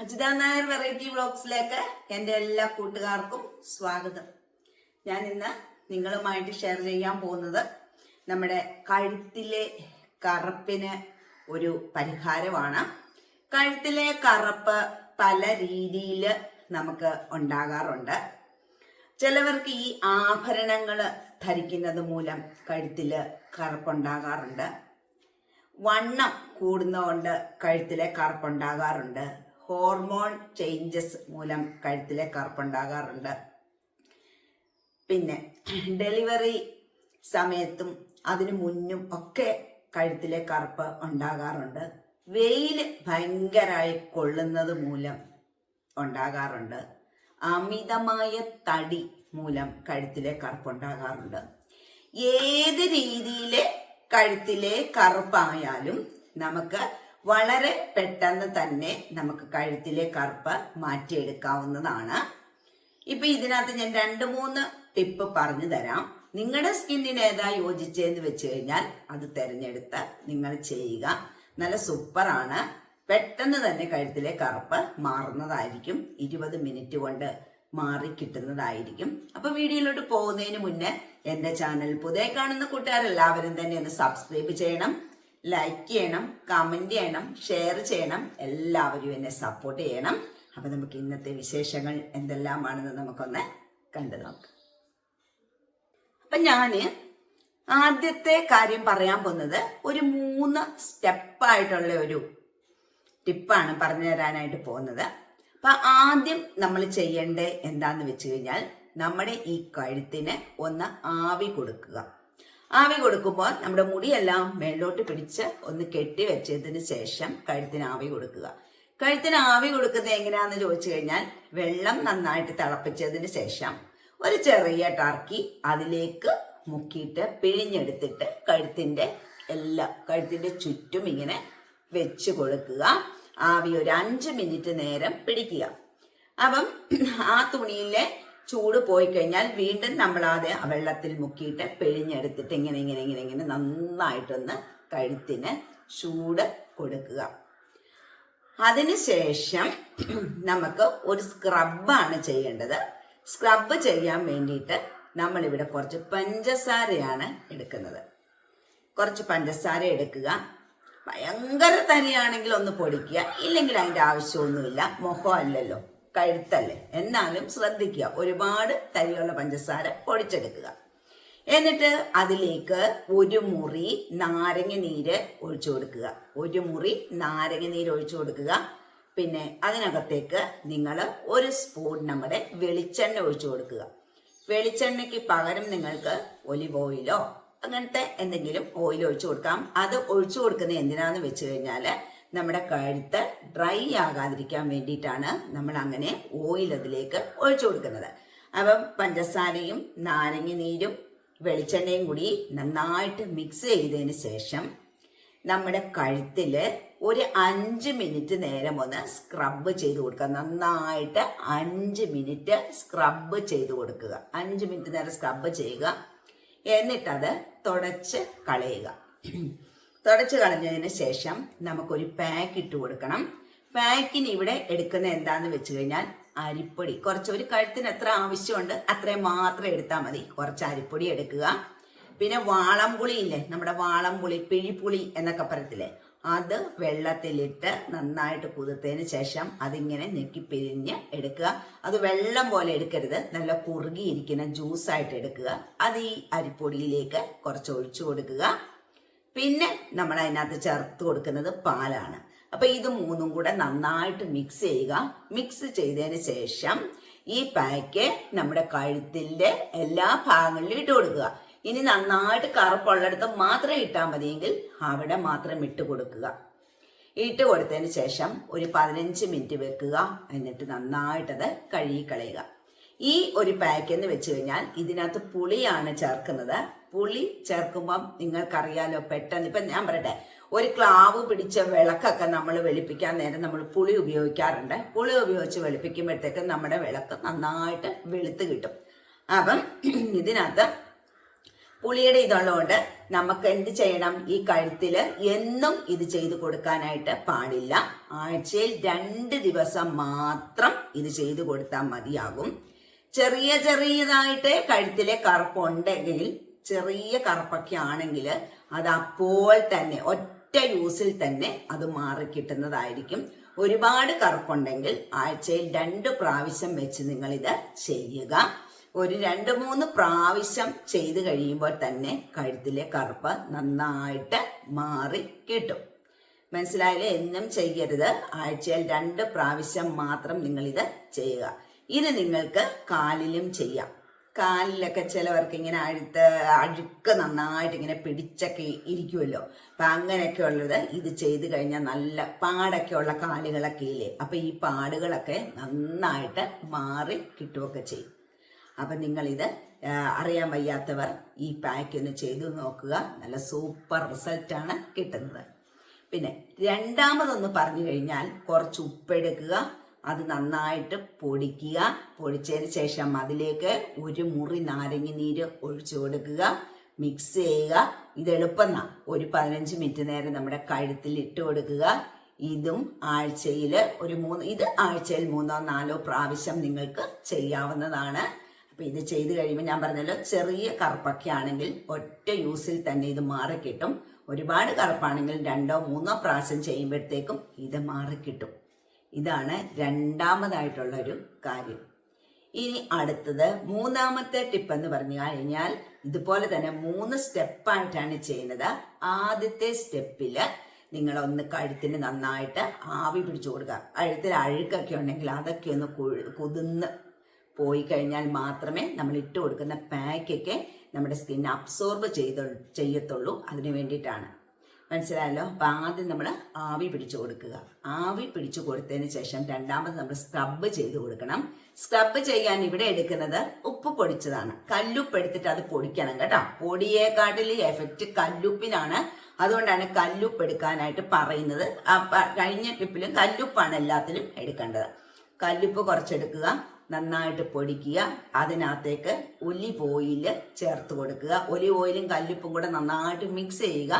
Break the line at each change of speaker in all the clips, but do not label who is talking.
Ajitha Nair variety വ്ളോഗ്സിലേക്ക് എന്റെ എല്ലാ കൂട്ടുകാർക്കും സ്വാഗതം. ഞാൻ ഇന്ന് നിങ്ങളുമായിട്ട് ഷെയർ ചെയ്യാൻ പോകുന്നത് നമ്മുടെ കഴുത്തിലെ കറുപ്പിന് ഒരു പരിഹാരമാണ്. കഴുത്തിലെ കറുപ്പ് പല രീതിയിൽ നമുക്ക് ഉണ്ടാകാറുണ്ട്. ചിലവർക്ക് ഈ ആഭരണങ്ങൾ ധരിക്കുന്നത് മൂലം കഴുത്തിൽ കറുപ്പുണ്ടാകാറുണ്ട്. വണ്ണം കൂടുന്നതുകൊണ്ട് കഴുത്തിലെ കറുപ്പുണ്ടാകാറുണ്ട്. ഹോർമോൺ ചേഞ്ചസ് മൂലം കഴുത്തിലെ കറുപ്പുണ്ടാകാറുണ്ട്. പിന്നെ ഡെലിവറി സമയത്തും അതിനു മുന്നും ഒക്കെ കഴുത്തിലെ കറുപ്പ് ഉണ്ടാകാറുണ്ട്. വെയിൽ ഭയങ്കരമായി കൊള്ളുന്നത് മൂലം ഉണ്ടാകാറുണ്ട്. അമിതമായ തടി മൂലം കഴുത്തിലെ കറുപ്പുണ്ടാകാറുണ്ട്. ഏത് രീതിയിലെ കഴുത്തിലെ കറുപ്പായാലും നമുക്ക് വളരെ പെട്ടെന്ന് തന്നെ നമുക്ക് കഴുത്തിലെ കറുപ്പ് മാറ്റിയെടുക്കാവുന്നതാണ്. ഇപ്പൊ ഇതിനകത്ത് ഞാൻ രണ്ട് മൂന്ന് ടിപ്പ് പറഞ്ഞു തരാം. നിങ്ങളുടെ സ്കിന്നിന് ഏതാ യോജിച്ചതെന്ന് വെച്ച് കഴിഞ്ഞാൽ അത് തിരഞ്ഞെടുത്ത് നിങ്ങൾ ചെയ്യുക. നല്ല സൂപ്പറാണ്. പെട്ടെന്ന് തന്നെ കഴുത്തിലെ കറുപ്പ് മാറുന്നതായിരിക്കും. ഇരുപത് മിനിറ്റ് കൊണ്ട് മാറി കിട്ടുന്നതായിരിക്കും. അപ്പൊ വീഡിയോയിലോട്ട് പോകുന്നതിന് മുന്നേ എന്റെ ചാനൽ പുതിയ കാണുന്ന കൂട്ടുകാരെല്ലാവരും തന്നെ ഒന്ന് സബ്സ്ക്രൈബ് ചെയ്യണം. ലൈക്ക് ചെയ്യണം കമന്റ് ചെയ്യണം ഷെയർ ചെയ്യണം എല്ലാവരും എന്നെ സപ്പോർട്ട് ചെയ്യണം. അപ്പം നമുക്ക് ഇന്നത്തെ വിശേഷങ്ങൾ എന്തെല്ലാമാണെന്ന് നമുക്കൊന്ന് കണ്ടു നോക്കാം. അപ്പം ഞാൻ ആദ്യത്തെ കാര്യം പറയാൻ പോകുന്നത് ഒരു മൂന്ന് സ്റ്റെപ്പായിട്ടുള്ള ഒരു ടിപ്പാണ് പറഞ്ഞു തരാനായിട്ട് പോകുന്നത്. അപ്പൊ ആദ്യം നമ്മൾ ചെയ്യേണ്ടത് എന്താന്ന് വെച്ച് കഴിഞ്ഞാൽ നമ്മുടെ ഈ കഴുത്തിന് ഒന്ന് ആവി കൊടുക്കുക. ആവി കൊടുക്കുമ്പോൾ നമ്മുടെ മുടിയെല്ലാം മേലോട്ട് പിടിച്ച് ഒന്ന് കെട്ടി വെച്ചതിന് ശേഷം കഴുത്തിന് ആവി കൊടുക്കുക. കഴുത്തിന് ആവി കൊടുക്കുന്നത് എങ്ങനെയാണെന്ന് ചോദിച്ചു കഴിഞ്ഞാൽ വെള്ളം നന്നായിട്ട് തിളപ്പിച്ചതിന് ശേഷം ഒരു ചെറിയ ടർക്കി അതിലേക്ക് മുക്കിയിട്ട് പിഴിഞ്ഞെടുത്തിട്ട് കഴുത്തിന്റെ എല്ലാ കഴുത്തിന്റെ ചുറ്റും ഇങ്ങനെ വെച്ച് കൊടുക്കുക. ആവി ഒരു അഞ്ച് മിനിറ്റ് നേരം പിടിക്കുക. അപ്പം ആ തുണിയിലെ ചൂട് പോയി കഴിഞ്ഞാൽ വീണ്ടും നമ്മൾ അത് വെള്ളത്തിൽ മുക്കിയിട്ട് പിഴിഞ്ഞെടുത്തിട്ട് ഇങ്ങനെ ഇങ്ങനെ ഇങ്ങനെ ഇങ്ങനെ നന്നായിട്ടൊന്ന് കഴുത്തിന് ചൂട് കൊടുക്കുക. അതിനുശേഷം നമുക്ക് ഒരു സ്ക്രബാണ് ചെയ്യേണ്ടത്. സ്ക്രബ് ചെയ്യാൻ വേണ്ടിയിട്ട് നമ്മളിവിടെ കുറച്ച് പഞ്ചസാരയാണ് എടുക്കുന്നത്. കുറച്ച് പഞ്ചസാര എടുക്കുക. ഭയങ്കര തനിയാണെങ്കിൽ ഒന്ന് പൊടിക്കുക. ഇല്ലെങ്കിൽ അതിന്റെ ആവശ്യമൊന്നുമില്ല. മുഖമല്ലല്ലോ കഴുത്തല്ലേ എന്നാലും ശ്രദ്ധിക്കുക. ഒരുപാട് തരിയുള്ള പഞ്ചസാര പൊടിച്ചെടുക്കുക. എന്നിട്ട് അതിലേക്ക് ഒരു മുറി നാരങ്ങ നീര് ഒഴിച്ചു കൊടുക്കുക. ഒരു മുറി നാരങ്ങ നീര് ഒഴിച്ചു കൊടുക്കുക. പിന്നെ അതിനകത്തേക്ക് നിങ്ങൾ ഒരു സ്പൂൺ നമ്മുടെ വെളിച്ചെണ്ണ ഒഴിച്ചു കൊടുക്കുക. വെളിച്ചെണ്ണയ്ക്ക് പകരം നിങ്ങൾക്ക് ഒലിവ് ഓയിലോ അങ്ങനത്തെ എന്തെങ്കിലും ഓയിൽ ഒഴിച്ചു കൊടുക്കാം. അത് ഒഴിച്ചു കൊടുക്കുന്നത് എന്തിനാന്ന് വെച്ച് കഴിഞ്ഞാൽ നമ്മുടെ കഴുത്ത് ഡ്രൈ ആകാതിരിക്കാൻ വേണ്ടിയിട്ടാണ് നമ്മൾ അങ്ങനെ ഓയിൽ അതിലേക്ക് ഒഴിച്ചു കൊടുക്കുന്നത്. അപ്പം പഞ്ചസാരയും നാരങ്ങ നീരും വെളിച്ചെണ്ണയും കൂടി നന്നായിട്ട് മിക്സ് ചെയ്തതിന് ശേഷം നമ്മുടെ കഴുത്തിൽ ഒരു അഞ്ച് മിനിറ്റ് നേരം ഒന്ന് സ്ക്രബ് ചെയ്ത് കൊടുക്കുക. നന്നായിട്ട് അഞ്ച് മിനിറ്റ് സ്ക്രബ് ചെയ്ത് കൊടുക്കുക. അഞ്ച് മിനിറ്റ് നേരം സ്ക്രബ് ചെയ്യുക. എന്നിട്ടത് തുടച്ച് കളയുക. തുടച്ച് കളഞ്ഞതിന് ശേഷം നമുക്കൊരു പാക്ക് ഇട്ട് കൊടുക്കണം. പാക്കിന് ഇവിടെ എടുക്കുന്ന എന്താന്ന് വെച്ച് കഴിഞ്ഞാൽ അരിപ്പൊടി. കുറച്ച് ഒരു കഴുത്തിന് എത്ര ആവശ്യമുണ്ട് അത്രയും മാത്രം എടുത്താൽ മതി. കുറച്ച് അരിപ്പൊടി എടുക്കുക. പിന്നെ വാളംപുളി ഇല്ലേ? നമ്മുടെ വാളംപുളി പിഴിപ്പുളി എന്നൊക്കെ പറയത്തില്ലേ? അത് വെള്ളത്തിലിട്ട് നന്നായിട്ട് കുതിർത്തതിന് ശേഷം അതിങ്ങനെ ഞെക്കി പിരിഞ്ഞ് എടുക്കുക. അത് വെള്ളം പോലെ എടുക്കരുത്. നല്ല കുറുകിയിരിക്കുന്ന ജ്യൂസായിട്ട് എടുക്കുക. അത് ഈ അരിപ്പൊടിയിലേക്ക് കുറച്ച് ഒഴിച്ചു കൊടുക്കുക. പിന്നെ നമ്മൾ അതിനകത്ത് ചേർത്ത് കൊടുക്കുന്നത് പാലാണ്. അപ്പൊ ഇത് മൂന്നും കൂടെ നന്നായിട്ട് മിക്സ് ചെയ്യുക. മിക്സ് ചെയ്തതിന് ശേഷം ഈ പാക്ക് നമ്മുടെ കഴുത്തിന്റെ എല്ലാ ഭാഗങ്ങളിലും ഇട്ട് കൊടുക്കുക. ഇനി നന്നായിട്ട് കറുപ്പുള്ളിടത്ത് മാത്രം ഇട്ടാൽ മതിയെങ്കിൽ അവിടെ മാത്രം ഇട്ട് കൊടുക്കുക. ഇട്ട് കൊടുത്തതിന് ശേഷം ഒരു പതിനഞ്ച് മിനിറ്റ് വെക്കുക. എന്നിട്ട് നന്നായിട്ടത് കഴുകി കളയുക. ഈ ഒരു പാക്ക് എന്ന് വെച്ച് കഴിഞ്ഞാൽ ഇതിനകത്ത് പുളിയാണ് ചേർക്കുന്നത്. പുളി ചേർക്കുമ്പം നിങ്ങൾക്കറിയാലോ പെട്ടെന്ന് ഇപ്പം ഞാൻ പറയട്ടെ ഒരു ക്ലാവ് പിടിച്ച വിളക്കൊക്കെ നമ്മൾ വെളുപ്പിക്കാൻ നേരം നമ്മൾ പുളി ഉപയോഗിക്കാറുണ്ട്. പുളി ഉപയോഗിച്ച് വെളുപ്പിക്കുമ്പോഴത്തേക്കും നമ്മുടെ വിളക്ക് നന്നായിട്ട് വെളുത്ത് കിട്ടും. അപ്പം ഇതിനകത്ത് പുളിയുടെ ഇതുള്ളതുകൊണ്ട് നമുക്ക് എന്ത് ചെയ്യണം? ഈ കഴുത്തിൽ എന്നും ഇത് ചെയ്തു കൊടുക്കാനായിട്ട് പാടില്ല. ആഴ്ചയിൽ രണ്ട് ദിവസം മാത്രം ഇത് ചെയ്തു കൊടുത്താൽ മതിയാകും. ചെറിയ ചെറിയതായിട്ട് കഴുത്തിലെ കറുപ്പ് ഉണ്ടെങ്കിൽ ചെറിയ കറുപ്പൊക്കെ ആണെങ്കിൽ അത് അപ്പോൾ തന്നെ ഒറ്റ യൂസിൽ തന്നെ അത് മാറി കിട്ടുന്നതായിരിക്കും ഒരുപാട് കറുപ്പുണ്ടെങ്കിൽ ആഴ്ചയിൽ രണ്ട് പ്രാവശ്യം വെച്ച് നിങ്ങൾ ഇത് ചെയ്യുക. ഒരു രണ്ട് മൂന്ന് പ്രാവശ്യം ചെയ്ത് കഴിയുമ്പോൾ തന്നെ കഴുത്തിലെ കറുപ്പ് നന്നായിട്ട് മാറി കിട്ടും. മനസ്സിലായാലേ എന്നും ചെയ്യരുത്. ആഴ്ചയിൽ രണ്ട് പ്രാവശ്യം മാത്രം നിങ്ങൾ ഇത് ചെയ്യുക. ഇത് നിങ്ങൾക്ക് കാലിലും ചെയ്യാം. കാലിലൊക്കെ ചിലവർക്ക് ഇങ്ങനെ അഴുത്ത് അഴുക്ക് നന്നായിട്ട് ഇങ്ങനെ പിടിച്ചൊക്കെ ഇരിക്കുമല്ലോ അപ്പൊ അങ്ങനെയൊക്കെ ഉള്ളത് ഇത് ചെയ്ത് കഴിഞ്ഞാൽ നല്ല പാടൊക്കെ ഉള്ള കാലുകളൊക്കെ ഇല്ലേ? അപ്പൊ ഈ പാടുകളൊക്കെ നന്നായിട്ട് മാറി കിട്ടുകയൊക്കെ ചെയ്യും. അപ്പം നിങ്ങളിത് അറിയാൻ വയ്യാത്തവർ ഈ പാക്ക് ഒന്ന് ചെയ്തു നോക്കുക. നല്ല സൂപ്പർ റിസൾട്ടാണ് കിട്ടുന്നത്. പിന്നെ രണ്ടാമതൊന്ന് പറഞ്ഞു കഴിഞ്ഞാൽ കുറച്ച് ഉപ്പെടുക്കുക അത് നന്നായിട്ട് പൊടിക്കുക. പൊടിച്ചതിന് ശേഷം അതിലേക്ക് ഒരു മുറി നാരങ്ങ നീര് ഒഴിച്ചു കൊടുക്കുക. മിക്സ് ചെയ്യുക. ഇത് എളുപ്പം ഒരു പതിനഞ്ച് മിനിറ്റ് നേരം നമ്മുടെ കഴുത്തിൽ ഇട്ട് കൊടുക്കുക. ഇതും ആഴ്ചയിൽ ഒരു മൂന്ന് ഇത് ആഴ്ചയിൽ മൂന്നോ നാലോ പ്രാവശ്യം നിങ്ങൾക്ക് ചെയ്യാവുന്നതാണ്. അപ്പം ഇത് ചെയ്ത് കഴിയുമ്പോൾ ഞാൻ പറഞ്ഞല്ലോ ചെറിയ കറുപ്പൊക്കെ ആണെങ്കിൽ ഒറ്റ യൂസിൽ തന്നെ ഇത് മാറിക്കിട്ടും. ഒരുപാട് കറുപ്പാണെങ്കിൽ രണ്ടോ മൂന്നോ പ്രാവശ്യം ചെയ്യുമ്പോഴത്തേക്കും ഇത് മാറിക്കിട്ടും. ഇതാണ് രണ്ടാമതായിട്ടുള്ളൊരു കാര്യം. ഇനി അടുത്തത് മൂന്നാമത്തെ ടിപ്പ് എന്ന് പറഞ്ഞു കഴിഞ്ഞാൽ ഇതുപോലെ തന്നെ മൂന്ന് സ്റ്റെപ്പായിട്ടാണ് ചെയ്യുന്നത്. ആദ്യത്തെ സ്റ്റെപ്പിൽ നിങ്ങൾ ഒന്ന് കഴുത്തിന് നന്നായിട്ട് ആവി പിടിച്ചു കൊടുക്കുക. കഴുത്തിൽ അഴുക്കൊക്കെ ഉണ്ടെങ്കിൽ അതൊക്കെ ഒന്ന് കുതിന്ന് പോയി കഴിഞ്ഞാൽ മാത്രമേ നമ്മൾ ഇട്ട് കൊടുക്കുന്ന പാക്കൊക്കെ നമ്മുടെ സ്കിൻ അബ്സോർബ് ചെയ്ത ചെയ്യത്തുള്ളൂ. അതിന് വേണ്ടിയിട്ടാണ്. മനസ്സിലായല്ലോ? അപ്പം ആദ്യം നമ്മൾ ആവി പിടിച്ചു കൊടുക്കുക. ആവി പിടിച്ചു കൊടുത്തതിന് ശേഷം രണ്ടാമത് നമ്മൾ സ്ക്രബ് ചെയ്ത് കൊടുക്കണം. സ്ക്രബ് ചെയ്യാൻ ഇവിടെ എടുക്കുന്നത് ഉപ്പ് പൊടിച്ചതാണ്. കല്ലുപ്പ് എടുത്തിട്ട് അത് പൊടിക്കണം കേട്ടോ. പൊടിയേക്കാട്ടിൽ എഫക്റ്റ് കല്ലുപ്പിനാണ്. അതുകൊണ്ടാണ് കല്ലുപ്പ് എടുക്കാനായിട്ട് പറയുന്നത്. കഴിഞ്ഞ ട്രിപ്പിലും കല്ലുപ്പാണ് എല്ലാത്തിലും എടുക്കേണ്ടത്. കല്ലുപ്പ് കുറച്ചെടുക്കുക നന്നായിട്ട് പൊടിക്കുക അതിനകത്തേക്ക് ഒലിവ് ഓയിൽ ചേർത്ത് കൊടുക്കുക. ഒലിവ് ഓയിലും കല്ലുപ്പും കൂടെ നന്നായിട്ട് മിക്സ് ചെയ്യുക.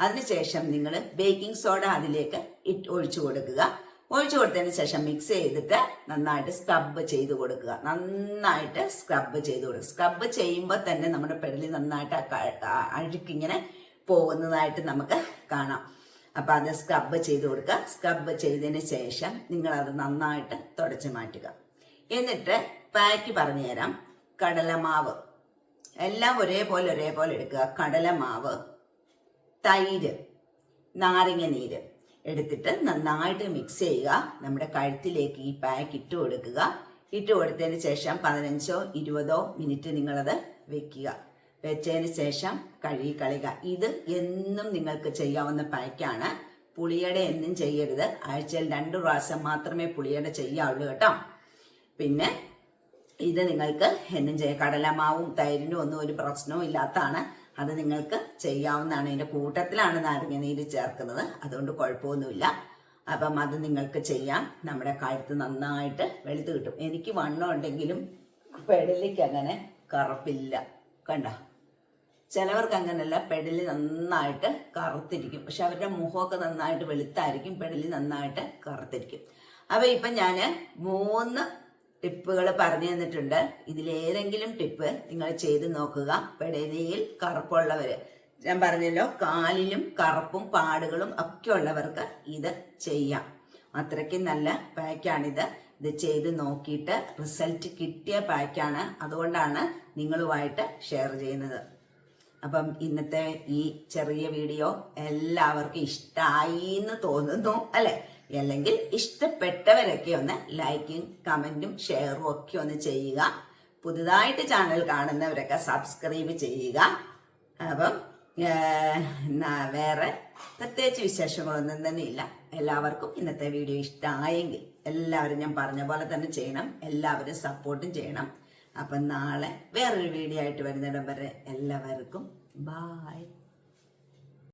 അതിനുശേഷം നിങ്ങൾ ബേക്കിംഗ് സോഡ അതിലേക്ക് ഇട്ട് ഒഴിച്ചു കൊടുക്കുക. ഒഴിച്ചു കൊടുത്തതിന് ശേഷം മിക്സ് ചെയ്തിട്ട് നന്നായിട്ട് സ്ക്രബ് ചെയ്ത് കൊടുക്കുക. നന്നായിട്ട് സ്ക്രബ് ചെയ്ത് കൊടുക്കുക. സ്ക്രബ് ചെയ്യുമ്പോൾ തന്നെ നമ്മുടെ പെടലി നന്നായിട്ട് അഴുക്കിങ്ങനെ പോകുന്നതായിട്ട് നമുക്ക് കാണാം. അപ്പൊ അത് സ്ക്രബ് ചെയ്ത് കൊടുക്കുക. സ്ക്രബ് ചെയ്തതിന് ശേഷം നിങ്ങൾ അത് നന്നായിട്ട് തുടച്ചു മാറ്റുക. എന്നിട്ട് പാക്ക് പറഞ്ഞുതരാം. കടലമാവ്. എല്ലാം ഒരേപോലെ ഒരേപോലെ എടുക്കുക. കടലമാവ്. തൈര് നാരങ്ങ നീര് എടുത്തിട്ട് നന്നായിട്ട് മിക്സ് ചെയ്യുക. നമ്മുടെ കഴുത്തിലേക്ക് ഈ പാക്ക് ഇട്ട് കൊടുക്കുക. ഇട്ട് കൊടുത്തതിന് ശേഷം പതിനഞ്ചോ ഇരുപതോ മിനിറ്റ് നിങ്ങളത് വെക്കുക. വെച്ചതിന് ശേഷം കഴുകി കളയുക. ഇത് എന്നും നിങ്ങൾക്ക് ചെയ്യാവുന്ന പാക്കാണ് പുളിയട എന്നും ചെയ്യരുത്. ആഴ്ചയിൽ രണ്ട് പ്രാവശ്യം മാത്രമേ പുളിയട ചെയ്യാവുള്ളൂ കേട്ടോ. പിന്നെ ഇത് നിങ്ങൾക്ക് എന്നും ചെയ്യാം. കടലമാവും തൈരിനും ഒന്നും ഒരു പ്രശ്നവും ഇല്ലാത്തതാണ്. അത് നിങ്ങൾക്ക് ചെയ്യാവുന്നതാണ്. ഇതിന്റെ കൂട്ടത്തിലാണ് നാരങ്ങ നീര് ചേർക്കുന്നത്. അതുകൊണ്ട് കുഴപ്പമൊന്നുമില്ല. അപ്പം അത് നിങ്ങൾക്ക് ചെയ്യാം. നമ്മുടെ കഴുത്ത് നന്നായിട്ട് വെളുത്ത് കിട്ടും. എനിക്ക് വണ്ണം ഉണ്ടെങ്കിലും പെടലിക്ക് അങ്ങനെ കറുപ്പില്ല. കണ്ട? ചിലവർക്ക് അങ്ങനെയല്ല പെടലി നന്നായിട്ട് കറുത്തിരിക്കും. പക്ഷെ അവരുടെ മുഖമൊക്കെ നന്നായിട്ട് വെളുത്തായിരിക്കും പെടലി നന്നായിട്ട് കറുത്തിരിക്കും. അപ്പൊ ഇപ്പൊ ഞാൻ മൂന്ന് ടിപ്പുകൾ പറഞ്ഞു തന്നിട്ടുണ്ട്. ഇതിലേതെങ്കിലും ടിപ്പ് നിങ്ങൾ ചെയ്ത് നോക്കുക. പെടലിയിൽ കറുപ്പുള്ളവര്. ഞാൻ പറഞ്ഞല്ലോ കാലിലും കറുപ്പും പാടുകളും ഒക്കെ ഉള്ളവർക്ക് ഇത് ചെയ്യാം. അത്രയ്ക്ക് നല്ല പാക്കാണിത്. ഇത് ചെയ്ത് നോക്കിയിട്ട് റിസൾട്ട് കിട്ടിയ പാക്കാണ്. അതുകൊണ്ടാണ് നിങ്ങളുമായിട്ട് ഷെയർ ചെയ്യുന്നത്. അപ്പം ഇന്നത്തെ ഈ ചെറിയ വീഡിയോ എല്ലാവർക്കും ഇഷ്ടമായി എന്ന് തോന്നുന്നു അല്ലെ? അല്ലെങ്കിൽ ഇഷ്ടപ്പെട്ടവരൊക്കെ ഒന്ന് ലൈക്കും കമന്റും ഷെയറും ഒക്കെ ഒന്ന് ചെയ്യുക. പുതുതായിട്ട് ചാനൽ കാണുന്നവരൊക്കെ സബ്സ്ക്രൈബ് ചെയ്യുക. അപ്പം വേറെ പ്രത്യേകിച്ച് വിശേഷങ്ങളൊന്നും തന്നെ ഇല്ല. എല്ലാവർക്കും ഇന്നത്തെ വീഡിയോ ഇഷ്ടമായെങ്കിൽ എല്ലാവരും ഞാൻ പറഞ്ഞ പോലെ തന്നെ ചെയ്യണം. എല്ലാവരും സപ്പോർട്ടും ചെയ്യണം. അപ്പം നാളെ വേറൊരു വീഡിയോ ആയിട്ട് വരുന്നിടം വരെ എല്ലാവർക്കും ബായ്